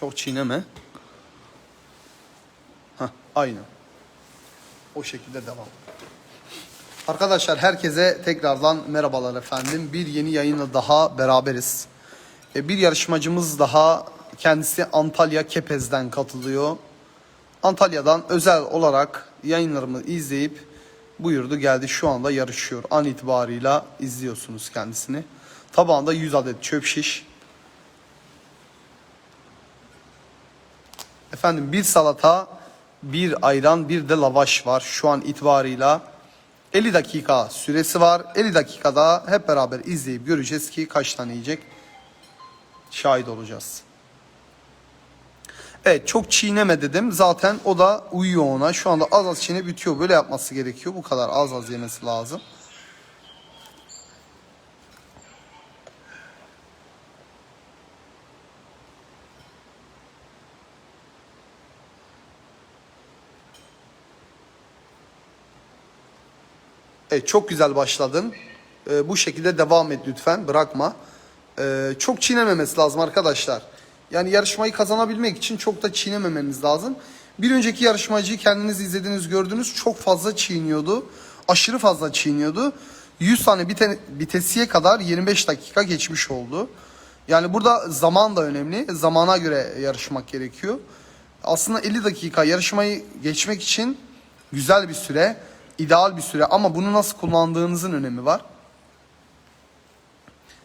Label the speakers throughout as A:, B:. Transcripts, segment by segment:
A: Çok çiğneme. Hah, aynı. O şekilde devam. Arkadaşlar herkese tekrardan merhabalar efendim. Bir yeni yayınla daha beraberiz. E, bir yarışmacımız daha kendisi Antalya Kepez'den katılıyor. Antalya'dan özel olarak yayınlarımı izleyip buyurdu geldi şu anda yarışıyor. An itibarıyla izliyorsunuz kendisini. Tabağında 100 adet çöp şiş. Efendim bir salata, bir ayran, bir de lavaş var şu an itibarıyla. 50 dakika süresi var. 50 dakikada hep beraber izleyip göreceğiz ki kaç tane yiyecek. Şahit olacağız. Evet çok çiğneme dedim. Zaten o da uyuyor ona. Şu anda az az çiğne bitiyor. Böyle yapması gerekiyor. Bu kadar az az yemesi lazım. Evet çok güzel başladın. Ee, bu şekilde devam et lütfen. Bırakma. Ee, çok çiğnememesi lazım arkadaşlar. Yani yarışmayı kazanabilmek için çok da çiğnememeniz lazım. Bir önceki yarışmacıyı kendiniz izlediniz gördünüz. Çok fazla çiğniyordu. Aşırı fazla çiğniyordu. 100 tane bite, bitesiye kadar 25 dakika geçmiş oldu. Yani burada zaman da önemli. Zamana göre yarışmak gerekiyor. Aslında 50 dakika yarışmayı geçmek için güzel bir süre, ideal bir süre ama bunu nasıl kullandığınızın önemi var.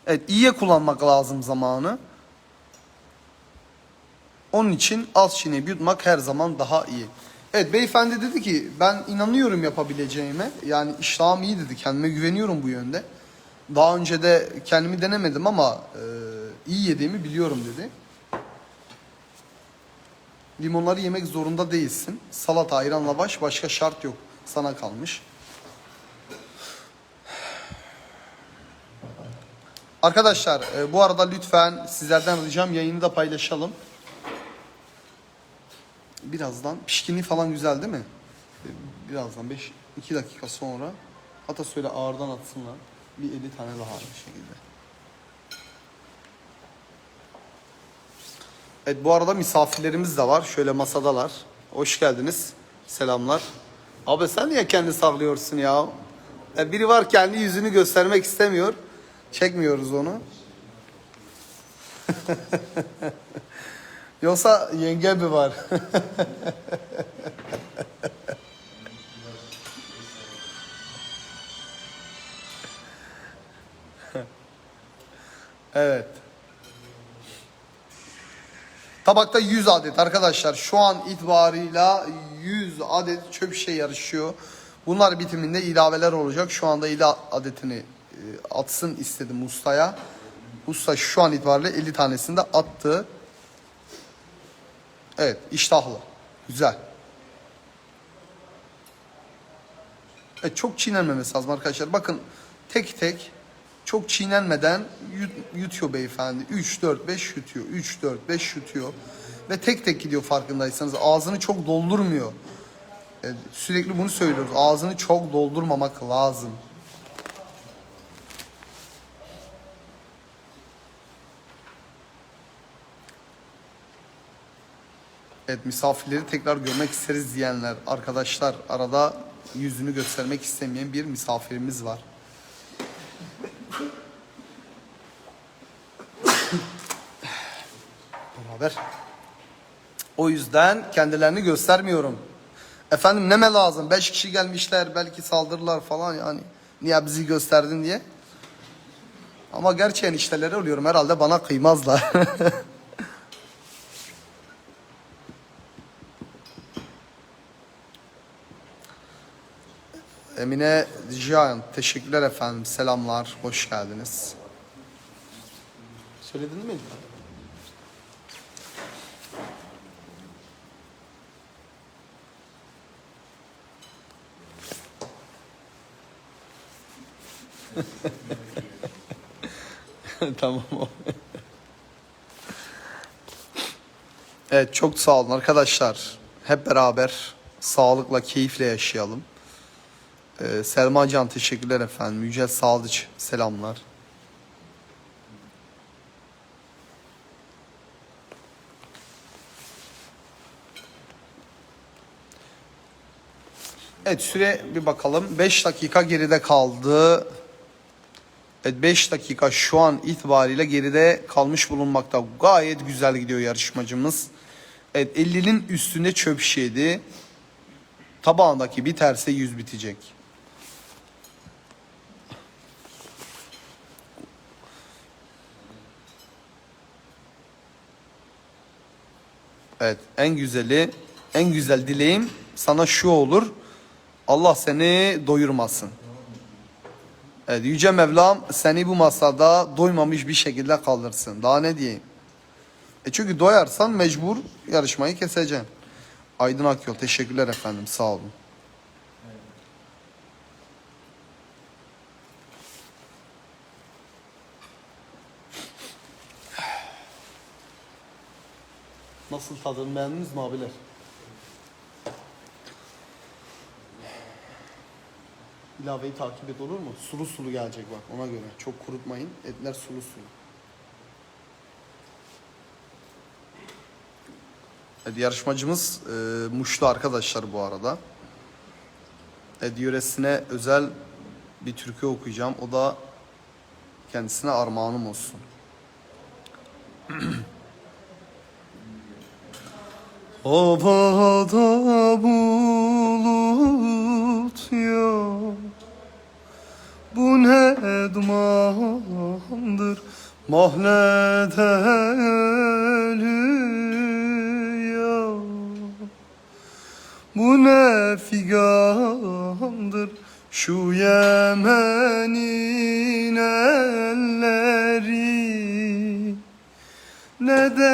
A: Evet, iyiye kullanmak lazım zamanı. Onun için az çiğneyip yutmak her zaman daha iyi. Evet beyefendi dedi ki ben inanıyorum yapabileceğime. Yani iştahım iyi dedi. Kendime güveniyorum bu yönde. Daha önce de kendimi denemedim ama e, iyi yediğimi biliyorum dedi. Limonları yemek zorunda değilsin. Salata, ayran, lavaş başka şart yok. Sana kalmış. Arkadaşlar e, bu arada lütfen sizlerden ricam yayını da paylaşalım. Birazdan pişkinliği falan güzel değil mi? E, Birazdan 5 2 dakika sonra hatta söyle ağırdan atsınlar. Bir 50 tane daha aynı şekilde. Evet bu arada misafirlerimiz de var. Şöyle masadalar. Hoş geldiniz. Selamlar. Abi sen niye kendi saklıyorsun ya? E, biri var kendi yüzünü göstermek istemiyor. Çekmiyoruz onu. Yoksa yenge mi var? evet. Tabakta 100 adet arkadaşlar. Şu an itibarıyla 100 adet çöp şişe yarışıyor. Bunlar bitiminde ilaveler olacak. Şu anda 50 adetini e, atsın istedim ustaya. Usta şu an itibariyle 50 tanesini de attı. Evet iştahlı. Güzel. Evet, çok çiğnenmemesi lazım arkadaşlar. Bakın tek tek çok çiğnenmeden yut- yutuyor beyefendi. 3, 4, 5 yutuyor. 3, 4, 5 yutuyor. Ve tek tek gidiyor farkındaysanız. Ağzını çok doldurmuyor. Evet, sürekli bunu söylüyoruz. Ağzını çok doldurmamak lazım. Evet misafirleri tekrar görmek isteriz diyenler arkadaşlar arada yüzünü göstermek istemeyen bir misafirimiz var. Beraber. O yüzden kendilerini göstermiyorum. Efendim neme lazım? Beş kişi gelmişler belki saldırırlar falan yani. Niye bizi gösterdin diye. Ama gerçi enişteleri oluyorum herhalde bana kıymazlar. Emine Cihan, teşekkürler efendim. Selamlar, hoş geldiniz. Söyledin mi? tamam o. Evet çok sağ olun arkadaşlar. Hep beraber sağlıkla, keyifle yaşayalım. Ee, Selma Can teşekkürler efendim. Yücel Saldıç selamlar. Evet süre bir bakalım. 5 dakika geride kaldı. Evet 5 dakika şu an itibariyle geride kalmış bulunmakta. Gayet güzel gidiyor yarışmacımız. Evet 50'nin üstünde çöp şişeydi. Tabağındaki biterse 100 bitecek. Evet en güzeli en güzel dileğim sana şu olur. Allah seni doyurmasın. Evet Yüce Mevlam seni bu masada doymamış bir şekilde kaldırsın. Daha ne diyeyim? E çünkü doyarsan mecbur yarışmayı keseceksin. Aydın Akyol teşekkürler efendim sağ olun. Nasıl tadını beğendiniz mi abiler? İlaveyi takip et olur mu? Sulu sulu gelecek bak ona göre. Çok kurutmayın. Etler sulu sulu. Evet, yarışmacımız e, Muşlu arkadaşlar bu arada. Evet, yöresine özel bir türkü okuyacağım. O da kendisine armağanım olsun. Havada bulut yok. Bu ne dumandır Mahlede ölüyor Bu ne figandır? Şu Yemen'in elleri ne de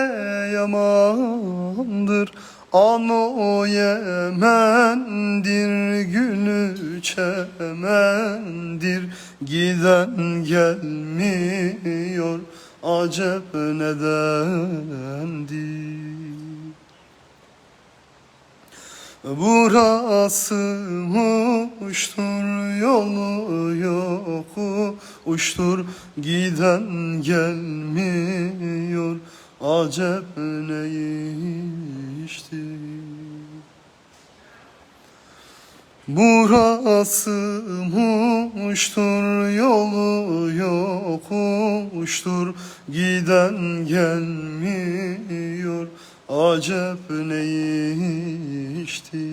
A: yamandır. An o Yemen'dir gülü çemendir. Giden gelmiyor acep nedendir? Burası uçtur yolu yok uçtur. Giden gelmiyor acep ne işti Burası uçtur yolu yok uçtur giden gelmiyor acep ne işti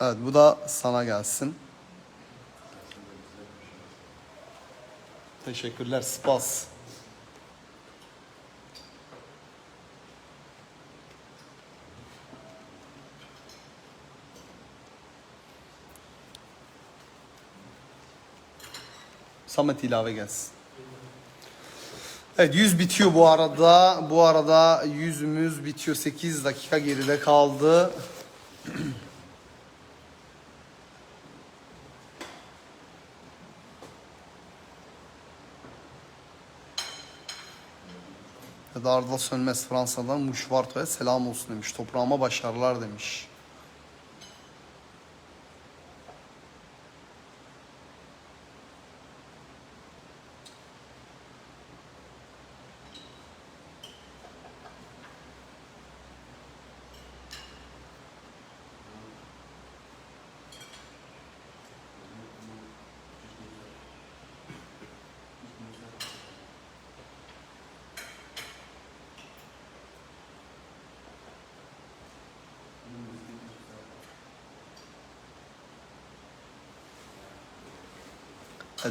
A: Evet bu da sana gelsin. Teşekkürler Spas. Samet ilave gelsin. Evet 100 bitiyor bu arada. Bu arada yüzümüz bitiyor. 8 dakika geride kaldı. Ya da Arda Sönmez Fransa'dan Muşvarto'ya selam olsun demiş. Toprağıma başarılar demiş.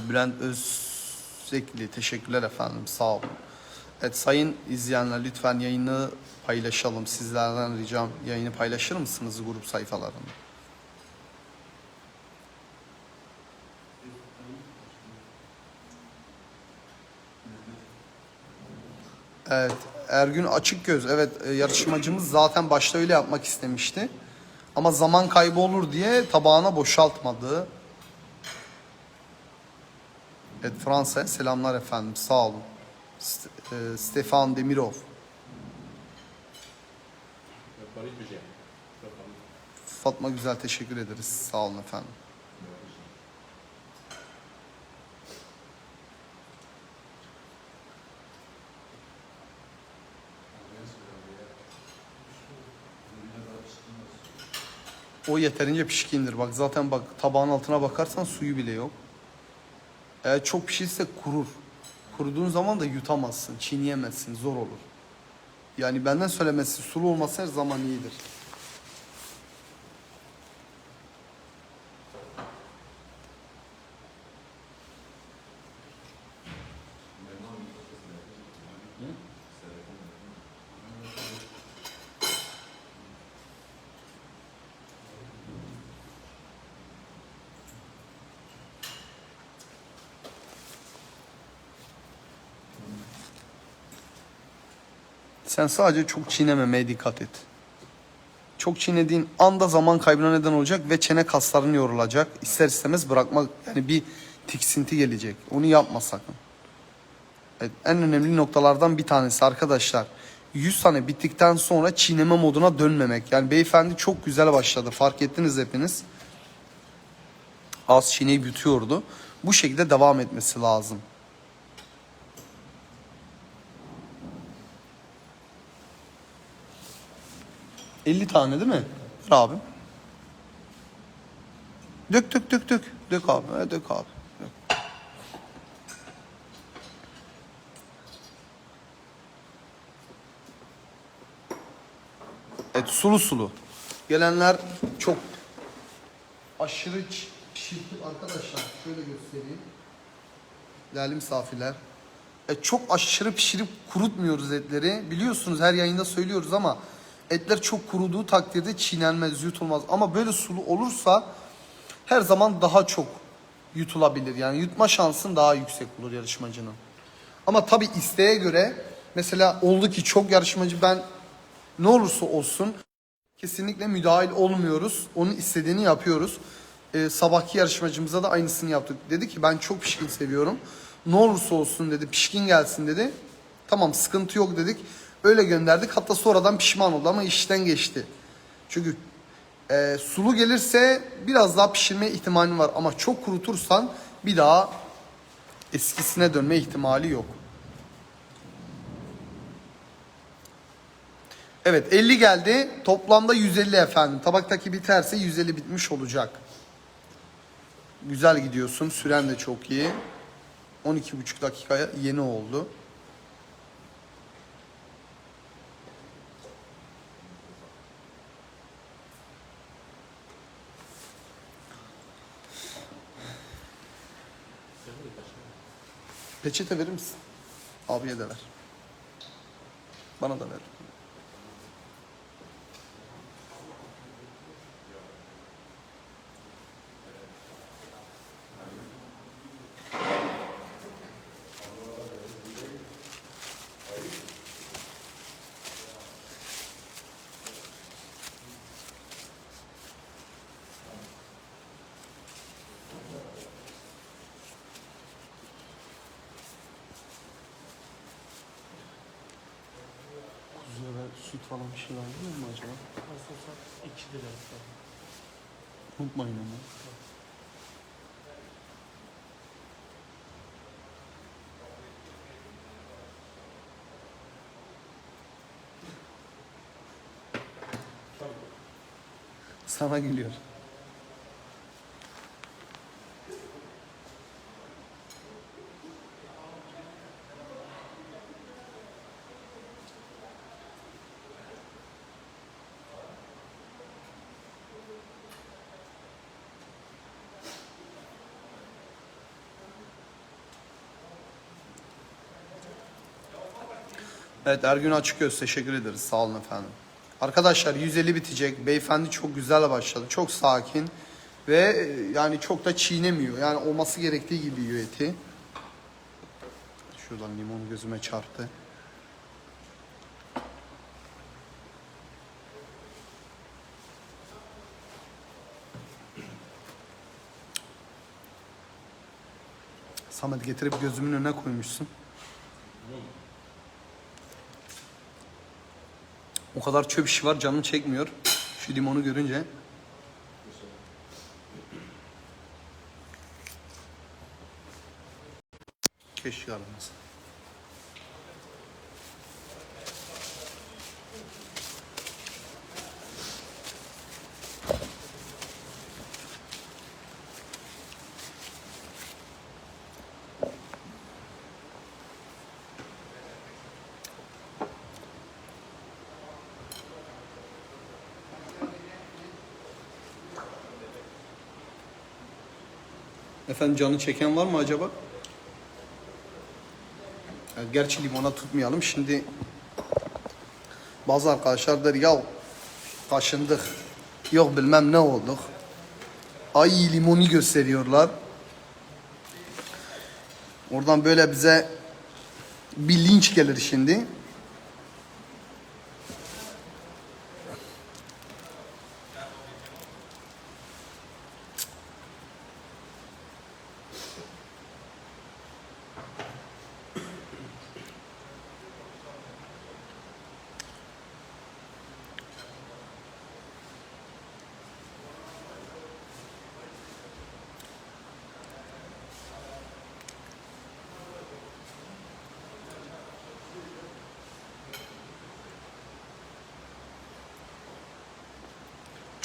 A: Bülent Özsekli teşekkürler efendim sağ olun. Evet sayın izleyenler lütfen yayını paylaşalım. Sizlerden ricam yayını paylaşır mısınız grup sayfalarında? Evet Ergün Açıkgöz evet e, yarışmacımız zaten başta öyle yapmak istemişti. Ama zaman kaybı olur diye tabağına boşaltmadı. Evet Fransa'ya selamlar efendim sağ olun. St- e, Stefan Demirov. Fatma Güzel teşekkür ederiz. Sağ olun efendim. O yeterince pişkindir. Bak zaten bak tabağın altına bakarsan suyu bile yok. Eğer çok pişirse kurur. Kuruduğun zaman da yutamazsın, çiğneyemezsin, zor olur. Yani benden söylemesi sulu olması her zaman iyidir. Sen sadece çok çiğnememeye dikkat et. Çok çiğnediğin anda zaman kaybına neden olacak ve çene kasların yorulacak. İster istemez bırakmak yani bir tiksinti gelecek. Onu yapma sakın. Evet, en önemli noktalardan bir tanesi arkadaşlar. 100 tane bittikten sonra çiğneme moduna dönmemek. Yani beyefendi çok güzel başladı. Fark ettiniz hepiniz. Az çiğneyip yutuyordu. Bu şekilde devam etmesi lazım. ...50 tane değil mi? Ver abi. Dök dök dök dök. Dök abi. he, dök abi. Dök. Evet sulu sulu. Gelenler çok aşırı çirkin arkadaşlar. Şöyle göstereyim. Değerli misafirler. E, çok aşırı pişirip kurutmuyoruz etleri. Biliyorsunuz her yayında söylüyoruz ama etler çok kuruduğu takdirde çiğnenmez, yutulmaz. Ama böyle sulu olursa her zaman daha çok yutulabilir. Yani yutma şansın daha yüksek olur yarışmacının. Ama tabi isteğe göre mesela oldu ki çok yarışmacı ben ne olursa olsun kesinlikle müdahil olmuyoruz. Onun istediğini yapıyoruz. Ee, sabahki yarışmacımıza da aynısını yaptık. Dedi ki ben çok pişkin seviyorum. Ne olursa olsun dedi pişkin gelsin dedi. Tamam sıkıntı yok dedik. Öyle gönderdik. Hatta sonradan pişman oldu ama işten geçti. Çünkü e, sulu gelirse biraz daha pişirme ihtimalin var. Ama çok kurutursan bir daha eskisine dönme ihtimali yok. Evet 50 geldi. Toplamda 150 efendim. Tabaktaki biterse 150 bitmiş olacak. Güzel gidiyorsun. Süren de çok iyi. 12,5 dakikaya yeni oldu. Peçete verir misin? Abiye de ver. Bana da ver. Kuzuya ver, süt falan bir şey verdin mi acaba?
B: Nasılsa 2 lira.
A: Unutmayın ama. Sana geliyor. Evet Ergün Açıköz teşekkür ederiz. Sağ olun efendim. Arkadaşlar 150 bitecek. Beyefendi çok güzel başladı. Çok sakin ve e, yani çok da çiğnemiyor. Yani olması gerektiği gibi yiyor eti. Şuradan limon gözüme çarptı. Samet getirip gözümün önüne koymuşsun. O kadar çöp işi var canım çekmiyor. Şu limonu görünce. Keşke aramaz. Efendim canı çeken var mı acaba? Gerçi limona tutmayalım. Şimdi bazı arkadaşlar der ya kaşındık. Yok bilmem ne olduk. Ay limonu gösteriyorlar. Oradan böyle bize bir linç gelir şimdi.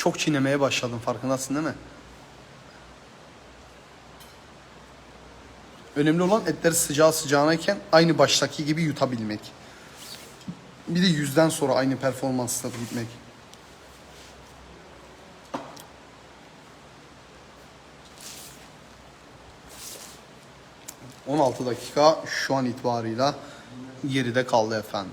A: Çok çiğnemeye başladım farkındasın değil mi? Önemli olan etleri sıcağı sıcağınayken aynı baştaki gibi yutabilmek. Bir de yüzden sonra aynı performansla gitmek. ...16 dakika şu an itibarıyla geride kaldı efendim.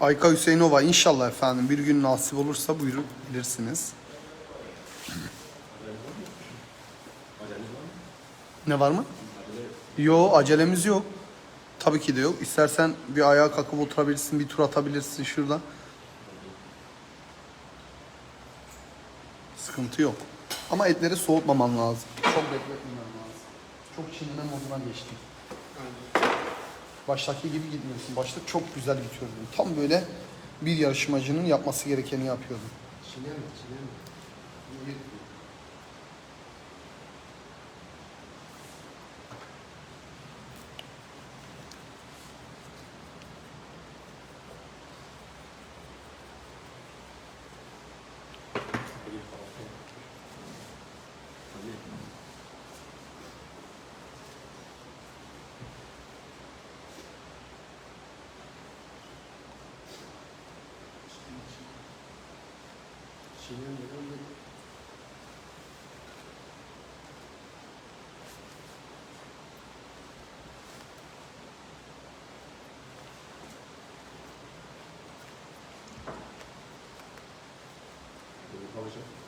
A: Ayka Hüseyinova inşallah efendim bir gün nasip olursa buyurun bilirsiniz. Ne var mı? Yo acelemiz yok. Tabii ki de yok. İstersen bir ayağa kalkıp oturabilirsin, bir tur atabilirsin şurada. Sıkıntı yok. Ama etleri soğutmaman lazım. Çok bekletmemen lazım. Çok çiğneme moduna geçtim. Baştaki gibi gitmiyorsun. Başta çok güzel gidiyordun. Tam böyle bir yarışmacının yapması gerekeni yapıyordun.
C: Çiğner mi? Çiğner mi? 好，不行。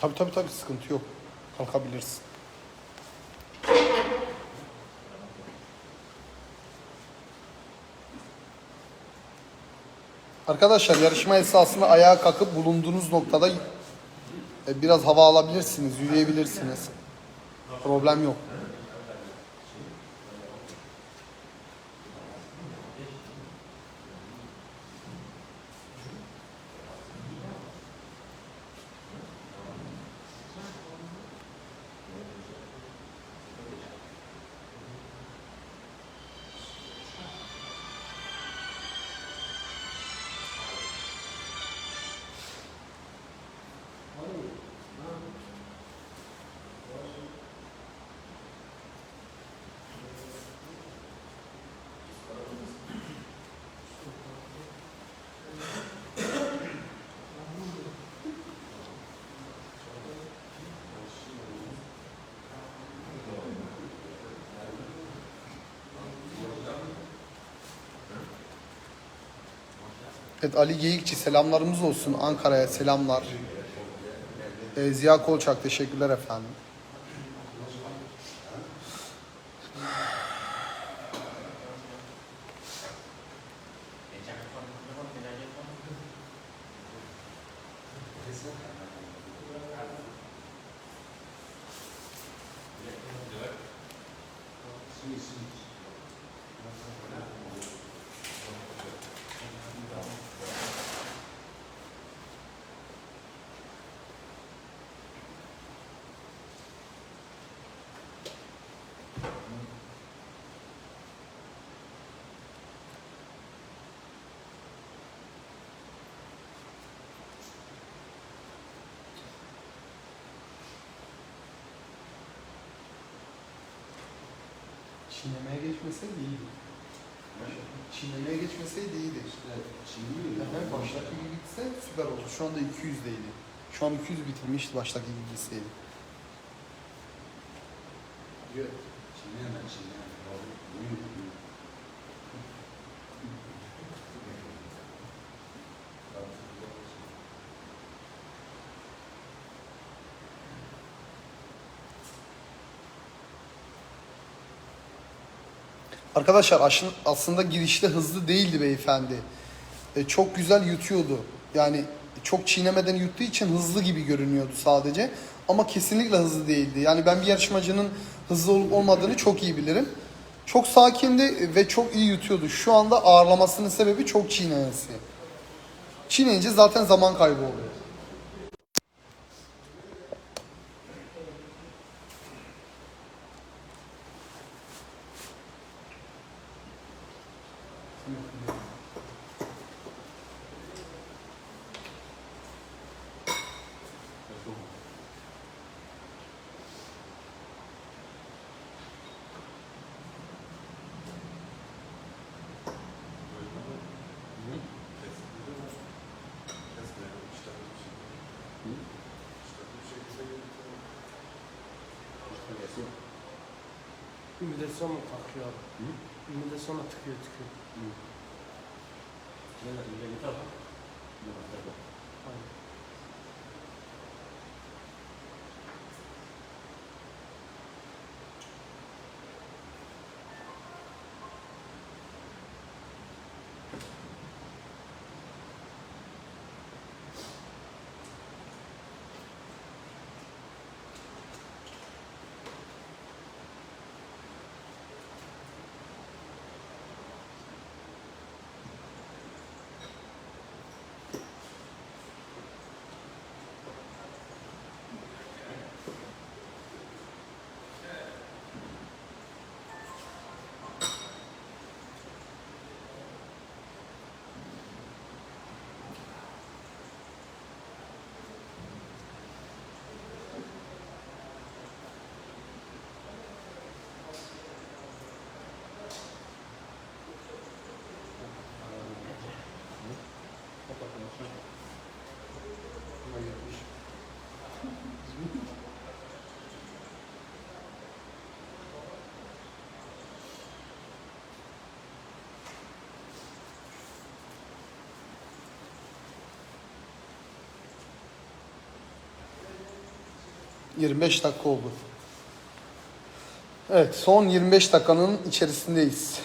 A: Tabii tabii tabii sıkıntı yok. Kalkabilirsin. Arkadaşlar yarışma esasında ayağa kalkıp bulunduğunuz noktada e, biraz hava alabilirsiniz, yürüyebilirsiniz. Problem yok. Evet Ali Geyikçi selamlarımız olsun. Ankara'ya selamlar. Ee, Ziya Kolçak teşekkürler efendim. Çiğnemeye geçmeseydi iyiydi. Çiğnemeye geçmeseydi iyiydi.
C: Evet, Çinli mi?
A: Baştaki gibi gitse süper oldu. Şu anda 200'deydi. Şu an 200 bitirmişti baştaki gibi gitseydi.
C: Yok. Çinleme, çinleme. Büyük,
A: Arkadaşlar aslında girişte hızlı değildi beyefendi. E, çok güzel yutuyordu. Yani çok çiğnemeden yuttuğu için hızlı gibi görünüyordu sadece. Ama kesinlikle hızlı değildi. Yani ben bir yarışmacının hızlı olup olmadığını çok iyi bilirim. Çok sakindi ve çok iyi yutuyordu. Şu anda ağırlamasının sebebi çok çiğnemesi. Çiğneyince zaten zaman kaybı oluyor.
B: Müddet sonra takıyor abi. Müddet sonra tıkıyor tıkıyor. Aynen.
A: 25 dakika oldu. Evet son 25 dakikanın içerisindeyiz.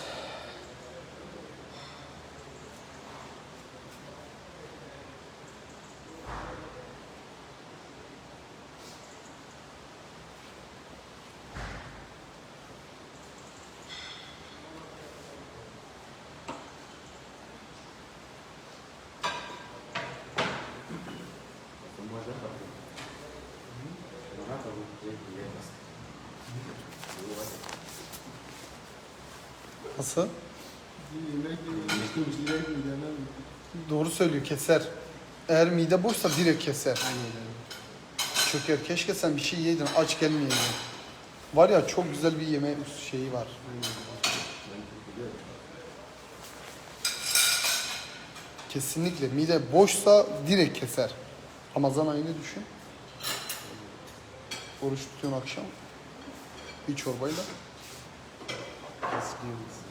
A: Nasıl?
C: Yemek yemek yemek yemem.
A: Doğru söylüyor keser. Eğer mide boşsa direkt keser.
C: Aynen öyle.
A: Çöker. Keşke sen bir şey yedin aç gelmeyeydin. Var ya çok güzel bir yeme şeyi var. Kesinlikle mide boşsa direkt keser. Ramazan ayını düşün. Oruç tutuyorsun akşam. Bir çorbayla.
C: Kesiyoruz.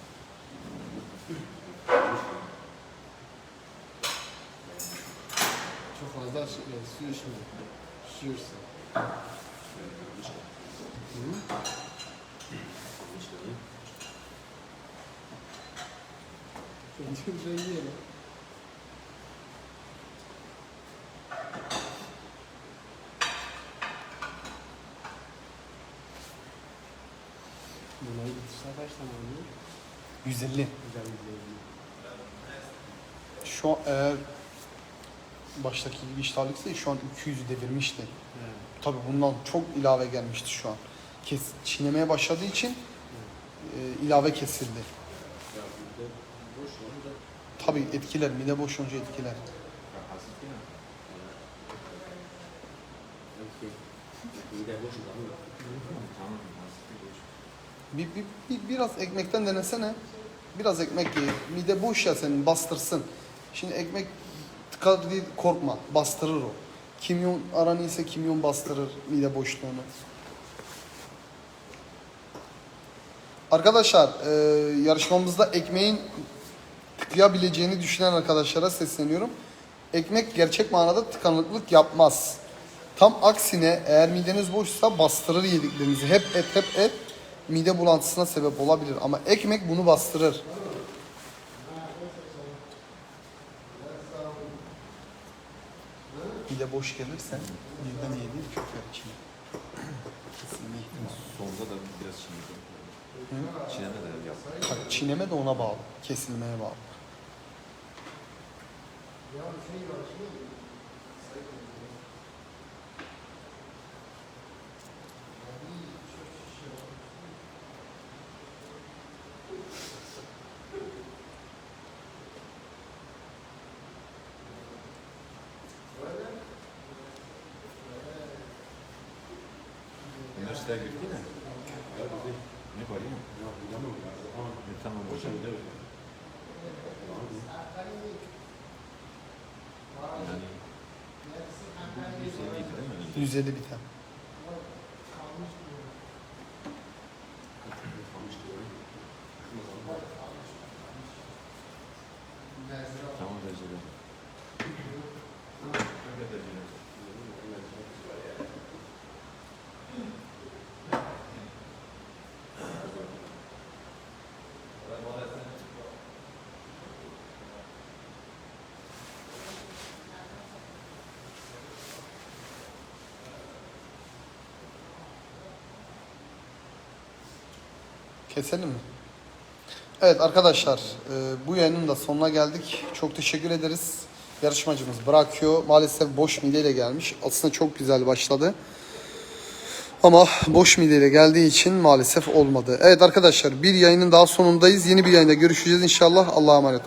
C: Fazla e, su içme. Şişiyorsun. Çocuğun rengi öyle.
B: Bunları bitirse kaç tane oluyor?
A: 150.
B: Güzel bir şey.
A: Şu an eğer baştaki gibi iştahlıksa şu an 200'ü devirmişti.
B: Evet.
A: Tabi bundan çok ilave gelmişti şu an. Kes, çiğnemeye başladığı için e, ilave kesildi. Tabi etkiler, mide boş olunca etkiler. Bir, bir, bir- biraz ekmekten denesene. Biraz ekmek ye. Mide boş ya senin bastırsın. Şimdi ekmek tıkar değil korkma. Bastırır o. Kimyon aran iyiyse kimyon bastırır mide boşluğunu. Arkadaşlar e, yarışmamızda ekmeğin tıkayabileceğini düşünen arkadaşlara sesleniyorum. Ekmek gerçek manada tıkanıklık yapmaz. Tam aksine eğer mideniz boşsa bastırır yediklerinizi. Hep et hep et mide bulantısına sebep olabilir. Ama ekmek bunu bastırır. Boş gelirse birden yediğin köker içine. Kesinlikle.
D: Sonunda da biraz çiğnedim. Çiğneme de yap.
A: Tabii çiğneme de ona bağlı. Kesilmeye bağlı.
D: Üniversiteye girdin mi? Ne var ya? Ne tamam hocam. Yani 150 idi değil mi?
A: 150 biten. Keselim mi? Evet arkadaşlar e, bu yayının da sonuna geldik. Çok teşekkür ederiz. Yarışmacımız bırakıyor. Maalesef boş mideyle gelmiş. Aslında çok güzel başladı. Ama boş mideyle geldiği için maalesef olmadı. Evet arkadaşlar bir yayının daha sonundayız. Yeni bir yayında görüşeceğiz inşallah. Allah'a emanet.